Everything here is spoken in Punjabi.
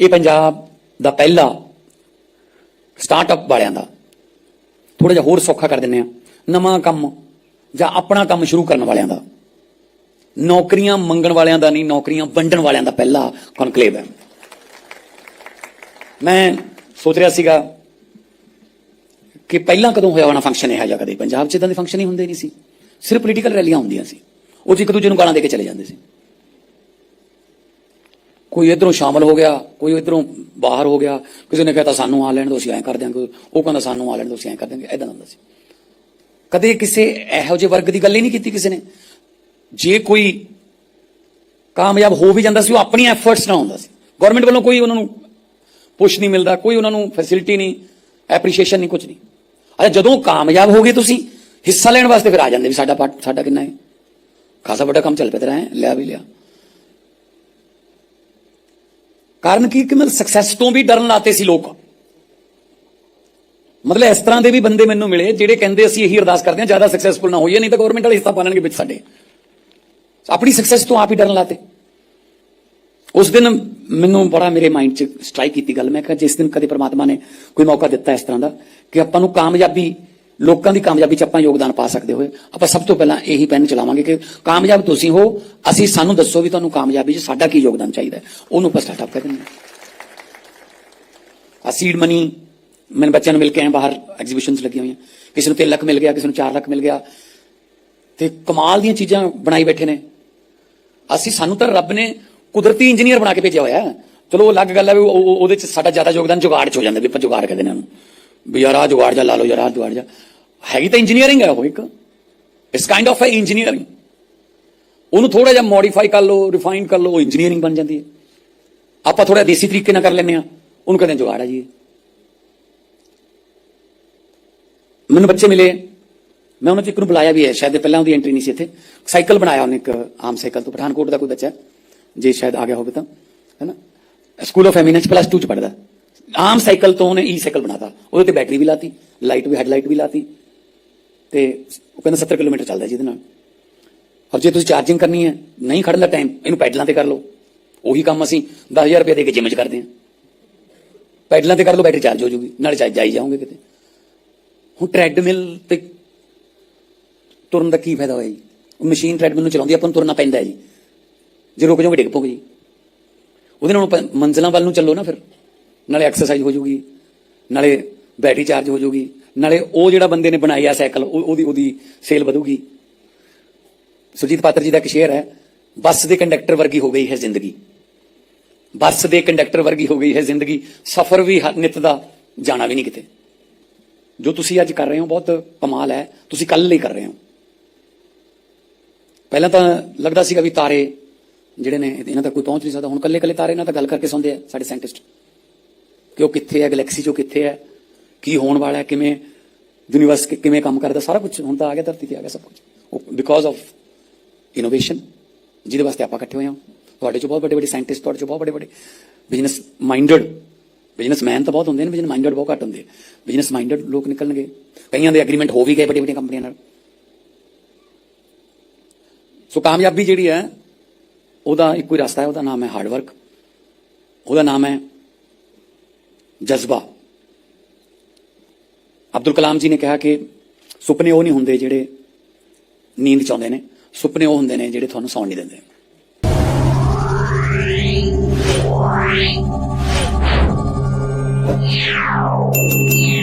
ਇਹ ਪੰਜਾਬ ਦਾ ਪਹਿਲਾ ਸਟਾਰਟਅਪ ਵਾਲਿਆਂ ਦਾ। ਥੋੜਾ ਜਿਹਾ ਹੋਰ ਸੌਖਾ ਕਰ ਦਿੰਨੇ ਆ ਨਵਾਂ ਕੰਮ ਜਾਂ ਆਪਣਾ ਕੰਮ ਸ਼ੁਰੂ ਕਰਨ ਵਾਲਿਆਂ ਦਾ। ਨੌਕਰੀਆਂ ਮੰਗਣ ਵਾਲਿਆਂ ਦਾ ਨਹੀਂ, ਨੌਕਰੀਆਂ ਵੰਡਣ ਵਾਲਿਆਂ ਦਾ ਪਹਿਲਾ ਕਨਕਲੇਵ ਹੈ। ਮੈਂ ਸੋਚ ਰਿਹਾ ਸੀਗਾ ਕਿ ਪਹਿਲਾਂ ਕਦੋਂ ਹੋਇਆ ਹੋਣਾ ਫੰਕਸ਼ਨ ਇਹ ਜਿਹਾ ਕਦੇ? ਪੰਜਾਬ 'ਚ ਇਦਾਂ ਦੇ ਫੰਕਸ਼ਨ ਹੀ ਹੁੰਦੇ ਨਹੀਂ ਸੀ। ਸਿਰਫ ਪੋਲੀਟੀਕਲ ਰੈਲੀਆਂ ਹੁੰਦੀਆਂ ਸੀ। ਉਹ 'ਚ ਇੱਕ ਦੂਜੇ ਨੂੰ ਗਾਲਾਂ ਦੇ ਕੇ ਚਲੇ ਜਾਂਦੇ ਸੀ। ਕੋਈ ਇਧਰੋਂ ਸ਼ਾਮਲ ਹੋ ਗਿਆ, ਕੋਈ ਇਧਰੋਂ ਬਾਹਰ ਹੋ ਗਿਆ, ਕਿਸੇ ਨੇ ਕਹਤਾ ਸਾਨੂੰ ਆ ਲੈਣ ਦੋ, ਅਸੀਂ ਐਂ ਕਰ ਦਿਆਂਗੇ। ਉਹ ਕਹਿੰਦਾ ਸਾਨੂੰ ਆ ਲੈਣ ਦੋ, ਅਸੀਂ ਐਂ ਕਰ ਦਿਆਂਗੇ। ਐਦਾਂ ਹੁੰਦਾ ਸੀ। ਕਦੇ ਕਿਸੇ ਇਹੋ ਜਿਹੇ ਵਰਗ ਦੀ ਗੱਲ ਹੀ ਨਹੀਂ ਕੀਤੀ ਕਿਸੇ ਨੇ। ਜੇ ਕੋਈ ਕਾਮਯਾਬ ਹੋ ਵੀ ਜਾਂਦਾ ਸੀ, ਉਹ ਆਪਣੀ ਐਫਰਟਸ ਨਾਲ ਹੁੰਦਾ ਸੀ। ਗਵਰਨਮੈਂਟ ਵੱਲੋਂ ਕੋਈ ਉਹਨਾਂ ਨੂੰ ਪੁਸ਼ ਨਹੀਂ ਮਿਲਦਾ, ਕੋਈ ਉਹਨਾਂ ਨੂੰ ਫੈਸਿਲਿਟੀ ਨਹੀਂ ਐਪਰੀਸ਼ੀਏਸ਼ਨ ਨਹੀਂ ਕੁਝ ਨਹੀਂ। ਅੱਛਾ, ਜਦੋਂ ਕਾਮਯਾਬ ਹੋ ਗਏ ਤੁਸੀਂ, ਹਿੱਸਾ ਲੈਣ ਵਾਸਤੇ ਫਿਰ ਆ ਜਾਂਦੇ ਵੀ ਸਾਡਾ ਸਾਡਾ ਕਿੰਨਾ ਹੈ? ਖਾਸਾ ਵੱਡਾ ਕੰਮ ਚੱਲ ਪਿਆ ਤੇਰਾ, ਹੈ? ਲਿਆ ਵੀ ਲਿਆ। ਕਾਰਨ ਕੀ? ਕਿ ਮਤਲਬ ਸਕਸੈਸ ਤੋਂ ਵੀ ਡਰਨ ਲਾਤੇ ਸੀ ਲੋਕ। ਮਤਲਬ ਇਸ ਤਰ੍ਹਾਂ ਦੇ ਵੀ ਬੰਦੇ ਮੈਨੂੰ ਮਿਲੇ ਜਿਹੜੇ ਕਹਿੰਦੇ ਅਸੀਂ ਇਹੀ ਅਰਦਾਸ ਕਰਦੇ ਹਾਂ, ਜ਼ਿਆਦਾ ਸਕਸੈਸਫੁਲ ਨਾ ਹੋਈਏ, ਨਹੀਂ ਤਾਂ ਗਵਰਨਮੈਂਟ ਵਾਲੇ ਹਿੱਸਾ ਪਾ ਲੈਣਗੇ ਵਿੱਚ ਸਾਡੇ। ਆਪਣੀ ਸਕਸੈਸ ਤੋਂ ਆਪ ਹੀ ਡਰਨ ਲਾਤੇ। ਉਸ ਦਿਨ ਮੈਨੂੰ ਬੜਾ ਮੇਰੇ ਮਾਈਂਡ 'ਚ ਸਟ੍ਰਾਈਕ ਕੀਤੀ ਗੱਲ। ਮੈਂ ਕਿਹਾ, ਜਿਸ ਦਿਨ ਕਦੇ ਪ੍ਰਮਾਤਮਾ ਨੇ ਕੋਈ ਮੌਕਾ ਦਿੱਤਾ ਇਸ ਤਰ੍ਹਾਂ ਦਾ, ਕਿ ਆਪਾਂ ਨੂੰ ਕਾਮਯਾਬੀ ਲੋਕਾਂ ਦੀ ਕਾਮਯਾਬੀ 'ਚ ਆਪਾਂ ਯੋਗਦਾਨ ਪਾ ਸਕਦੇ ਹੋਏ। ਆਪਾਂ ਸਭ ਤੋਂ ਪਹਿਲਾਂ ਇਹੀ ਪੈਨ ਚਲਾਵਾਂਗੇ ਕਿ ਕਾਮਯਾਬ ਤੁਸੀਂ ਹੋ, ਅਸੀਂ ਸਾਨੂੰ ਦੱਸੋ ਵੀ ਤੁਹਾਨੂੰ ਕਾਮਯਾਬੀ 'ਚ ਸਾਡਾ ਕੀ ਯੋਗਦਾਨ ਚਾਹੀਦਾ ਉਹਨੂੰ ਆਪਾਂ ਸਟਾਰਟਅਪ ਕਰ ਦਿੰਦੇ ਆ ਸੀਡ ਮਨੀ ਮੈਨੂੰ ਬੱਚਿਆਂ ਨੂੰ ਮਿਲ ਕੇ ਆਏ, ਬਾਹਰ ਐਗਜ਼ੀਬਿਸ਼ਨਸ ਲੱਗੀਆਂ ਹੋਈਆਂ। ਕਿਸੇ ਨੂੰ 3 ਲੱਖ ਮਿਲ ਗਿਆ, ਕਿਸੇ ਨੂੰ 4 ਲੱਖ ਮਿਲ ਗਿਆ। ਤੇ ਕਮਾਲ ਦੀਆਂ ਚੀਜ਼ਾਂ ਬਣਾਈ ਬੈਠੇ ਨੇ। ਅਸੀਂ ਸਾਨੂੰ ਤਾਂ ਰੱਬ ਨੇ ਕੁਦਰਤੀ ਇੰਜੀਨੀਅਰ ਬਣਾ ਕੇ ਭੇਜਿਆ ਹੋਇਆ। ਚਲੋ ਉਹ ਅਲੱਗ ਗੱਲ ਹੈ ਵੀ ਉਹ- ਉਹਦੇ ਚ ਸਾਡਾ ਜ਼ਿਆਦਾ ਯੋਗਦਾਨ ਜੁਗਾੜ ਚ ਹੋ ਜਾਂਦਾ ਵੀ ਆਪਾਂ ਜੁਗਾੜ ਕਹਿੰਦੇ ਨੇ ਉਹਨੂੰ। ਵੀ ਯਾਰ ਆ ਜੁਗਾੜ ਜਾ ਲਾ ਲਓ ਯਾਰ ਆ ਜੁਗਾੜ ਜਾ ਹੈਗੀ ਤਾਂ ਇੰਜੀਨੀਅਰਿੰਗ ਹੈ ਉਹ ਇੱਕ it's kind of uh engineering ਉਹਨੂੰ ਥੋੜਾ ਜਿਹਾ ਮੋਡੀਫਾਈ ਕਰ ਲਓ ਰਿਫਾਈਨ ਕਰ ਲਓ ਉਹ ਇੰਜੀਨੀਅਰਿੰਗ ਬਣ ਜਾਂਦੀ ਹੈ ਆਪਾਂ ਥੋੜਾ ਦੇਸੀ ਤਰੀਕੇ ਨਾਲ ਕਰ ਲੈਂਦੇ ਆ ਉਹਨੂੰ ਕਹਿੰਦੇ ਜੁਗਾੜ ਹੈ ਜੀ ਇਹ। ਮੈਨੂੰ ਬੱਚੇ ਮਿਲੇ ਮੈਂ ਉਹਨਾਂ ਚ ਇੱਕ ਨੂੰ ਬੁਲਾਇਆ ਵੀ ਹੈ ਸ਼ਾਇਦ ਇਹ ਪਹਿਲਾਂ ਉਹਦੀ ਐਂਟਰੀ ਨਹੀਂ ਸੀ ਇੱਥੇ ਸਾਈਕਲ ਬਣਾਇਆ ਉਹਨੇ ਇੱਕ ਆਮ ਸਾਈਕਲ ਤੋਂ ਪਠਾਨਕੋਟ ਦਾ ਕੋਈ ਬੱਚਾ ਹੈ, ਜੇ ਸ਼ਾਇਦ ਆ ਗਿਆ ਹੋਵੇ ਤਾਂ ਹੈਨਾ ਸਕੂਲ ਆਫ ਐਮੀਨੈਂਸ ਪਲੱਸ 2 ਚ ਪੜਦਾ ਆਮ ਸਾਈਕਲ ਤੋਂ ਉਹਨੇ ਈ ਸਾਈਕਲ ਬਣਾਤਾ। ਉਹਦੇ ਤੇ ਬੈਟਰੀ ਵੀ ਲਾਤੀ, ਲਾਈਟ ਵੀ, ਹੈਡਲਾਈਟ ਵੀ ਲਾਤੀ। ਤੇ ਉਹ ਕਹਿੰਦਾ 70 ਕਿਲੋਮੀਟਰ ਚੱਲਦਾ ਜਿਹਦੇ ਨਾਲ। ਔਰ ਜੇ ਤੁਸੀਂ ਚਾਰਜਿੰਗ ਕਰਨੀ ਹੈ, ਨਹੀਂ ਖੜਨ ਦਾ ਟਾਈਮ ਇਹਨੂੰ ਪੈਡਲਾਂ ਤੇ ਕਰ ਲਓ। ਉਹੀ ਕੰਮ ਅਸੀਂ 10000 ਰੁਪਏ ਦੇ ਕੇ ਜਿਮ 'ਚ ਕਰਦੇ ਹਾਂ। ਪੈਡਲਾਂ ਤੇ ਕਰ ਲਓ, ਬੈਟਰੀ ਚਾਰਜ ਹੋ ਜੂਗੀ, ਨਾਲੇ ਚਾਹ ਜਾਈ ਜਾਓਗੇ ਕਿਤੇ। ਹੁਣ ਟ੍ਰੈਡਮਿਲ ਤੇ ਤੁਰਨ ਦਾ ਕੀ ਫਾਇਦਾ ਹੋਇਆ ਜੀ? ਉਹ ਮਸ਼ੀਨ ਟ੍ਰੈਡਮਿਲ ਨੂੰ ਚਲਾਉਂਦੀ, ਆਪਾਂ ਨੂੰ ਤੁਰਨਾ ਪੈਂਦਾ ਜੀ। ਜੇ ਰੁਕ ਜਾਓਗੇ, ਡਿੱਗ ਪੋਗੇ ਜੀ। ਉਹਦੇ ਨਾਲ ਪ- ਮੰਜ਼ਿਲਾਂ ਵੱਲ ਨੂੰ ਚੱਲੋ ਨਾ ਫਿਰ। ਨਾਲੇ ਐਕਸਰਸਾਈਜ਼ ਹੋ ਜੂਗੀ, ਨਾਲੇ ਬੈਟਰੀ ਚਾਰਜ ਹੋ ਜੂਗੀ, ਨਾਲੇ ਉਹ ਜਿਹੜਾ ਬੰਦੇ ਨੇ ਬਣਾਇਆ ਸਾਈਕਲ, ਉਹ- ਉਹਦੀ ਉਹਦੀ ਸੇਲ ਵਧੂਗੀ। ਸੁਜੀਤ ਪਾਤਰ ਜੀ ਦਾ ਇੱਕ ਸ਼ੇਅਰ ਹੈ, ਬੱਸ ਦੇ ਕੰਡਕਟਰ ਵਰਗੀ ਹੋ ਗਈ ਹੈ ਜ਼ਿੰਦਗੀ। ਬੱਸ ਦੇ ਕੰਡਕਟਰ ਵਰਗੀ ਹੋ ਗਈ ਹੈ ਜ਼ਿੰਦਗੀ, ਸਫ਼ਰ ਵੀ ਹਰ ਨਿਤ ਦਾ, ਜਾਣਾ ਵੀ ਨਹੀਂ ਕਿਤੇ। ਜੋ ਤੁਸੀਂ ਅੱਜ ਕਰ ਰਹੇ ਹੋ, ਬਹੁਤ ਕਮਾਲ ਹੈ, ਤੁਸੀਂ ਕੱਲ ਲਈ ਕਰ ਰਹੇ ਹੋ। ਪਹਿਲਾਂ ਤਾਂ ਲੱਗਦਾ ਸੀਗਾ ਵੀ ਤਾਰੇ ਜਿਹੜੇ ਨੇ, ਇਹਨਾਂ ਤੱਕ ਕੋਈ ਪਹੁੰਚ ਨਹੀਂ ਸਕਦਾ, ਹੁਣ ਕੱਲੇ ਕੱਲੇ ਤਾਰੇ ਨਾਲ ਤਾਂ ਗੱਲ ਕਰਕੇ ਸੌਂਦੇ ਆ, ਸਾਡੇ ਸਾਇੰਟਿਸਟ ਕਿ ਉਹ ਕਿੱਥੇ ਹੈ, ਗੈਲੈਕਸੀ ਚੋਂ ਕਿੱਥੇ ਹੈ, ਕੀ ਹੋਣ ਵਾਲਾ ਹੈ, ਕਿਵੇਂ ਯੂਨੀਵਰਸ ਕਿਵੇਂ ਕੰਮ ਕਰਦਾ, ਸਾਰਾ ਕੁਝ ਹੁਣ ਤਾਂ ਆ ਗਿਆ, ਧਰਤੀ ਤੇ ਆ ਗਿਆ ਸਭ ਕੁਝ ਉਹ ਬਿਕੋਜ਼ ਆਫ ਇਨੋਵੇਸ਼ਨ ਜਿਹਦੇ ਵਾਸਤੇ ਆਪਾਂ ਇਕੱਠੇ ਹੋਏ ਹਾਂ। ਤੁਹਾਡੇ ਚੋਂ ਬਹੁਤ ਵੱਡੇ ਵੱਡੇ ਸਾਇੰਟਿਸਟ ਤੁਹਾਡੇ ਚੋਂ ਬਹੁਤ ਵੱਡੇ ਵੱਡੇ ਬਿਜ਼ਨਸ ਮਾਈਂਡਡ ਬਿਜ਼ਨਸਮੈਨ ਤਾਂ ਬਹੁਤ ਹੁੰਦੇ ਨੇ ਬਿਜ਼ਨਸ ਮਾਈਂਡਡ ਬਹੁਤ ਘੱਟ ਹੁੰਦੇ ਬਿਜ਼ਨਸ ਮਾਈਂਡਡ ਲੋਕ ਨਿਕਲਣਗੇ। ਕਈਆਂ ਦੇ ਐਗਰੀਮੈਂਟ ਹੋ ਵੀ ਗਏ ਵੱਡੀ ਵੱਡੀਆਂ ਕੰਪਨੀਆਂ ਨਾਲ। ਸੋ ਕਾਮਯਾਬੀ ਜਿਹੜੀ ਹੈ, ਉਹਦਾ ਇੱਕੋ ਹੀ ਰਸਤਾ ਹੈ, ਉਹਦਾ ਨਾਮ ਹੈ ਹਾਰਡ ਵਰਕ ਉਹਦਾ ਨਾਮ ਹੈ ਜਜ਼ਬਾ ਅਬਦੁਲ ਕਲਾਮ ਜੀ ਨੇ ਕਿਹਾ ਕਿ ਸੁਪਨੇ ਉਹ ਨਹੀਂ ਹੁੰਦੇ ਜਿਹੜੇ ਨੀਂਦ ਚਾਹੁੰਦੇ ਨੇ ਸੁਪਨੇ ਉਹ ਹੁੰਦੇ ਨੇ ਜਿਹੜੇ ਤੁਹਾਨੂੰ ਸੌਣ ਨਹੀਂ ਦਿੰਦੇ Yeah.